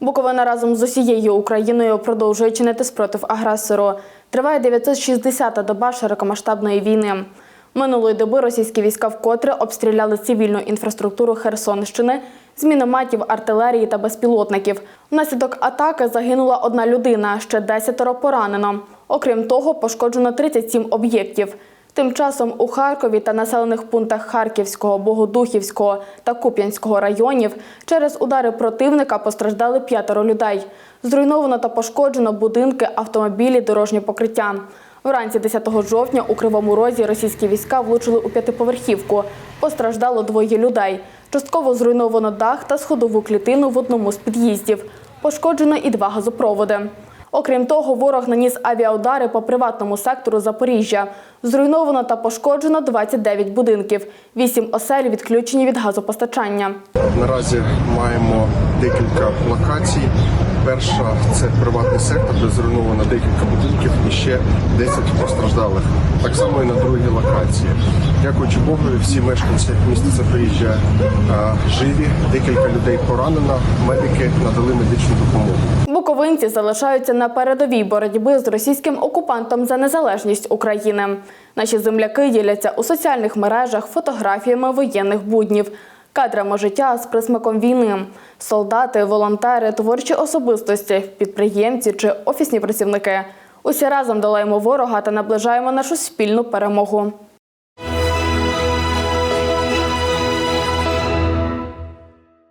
Буковина разом з усією Україною продовжує чинити спротив агресору. Триває 960-та доба широкомасштабної війни. Минулої доби російські війська вкотре обстріляли цивільну інфраструктуру Херсонщини з мінометів, артилерії та безпілотників. Внаслідок атаки загинула одна людина, ще десятеро поранено. Окрім того, пошкоджено 37 об'єктів. Тим часом у Харкові та населених пунктах Харківського, Богодухівського та Куп'янського районів через удари противника постраждали п'ятеро людей. Зруйновано та пошкоджено будинки, автомобілі, дорожнє покриття. Вранці 10 жовтня у Кривому Розі російські війська влучили у п'ятиповерхівку. Постраждало двоє людей. Частково зруйновано дах та сходову клітину в одному з під'їздів. Пошкоджено і два газопроводи. Окрім того, ворог наніс авіаудари по приватному сектору Запоріжжя. Зруйновано та пошкоджено 29 будинків. Вісім осель відключені від газопостачання. Наразі маємо декілька локацій. Перша це приватний сектор, де зруйновано декілька будинків і ще 10 постраждалих. Так само і на другій локації. Дякуючи Богу, всі мешканці міста Запоріжжя живі. Декілька людей поранено. Медики надали медичну допомогу. Буковинці залишаються на передовій боротьби з російським окупантом за незалежність України. Наші земляки діляться у соціальних мережах фотографіями воєнних буднів, кадрами життя з присмаком війни. Солдати, волонтери, творчі особистості, підприємці чи офісні працівники. Усі разом долаємо ворога та наближаємо нашу спільну перемогу.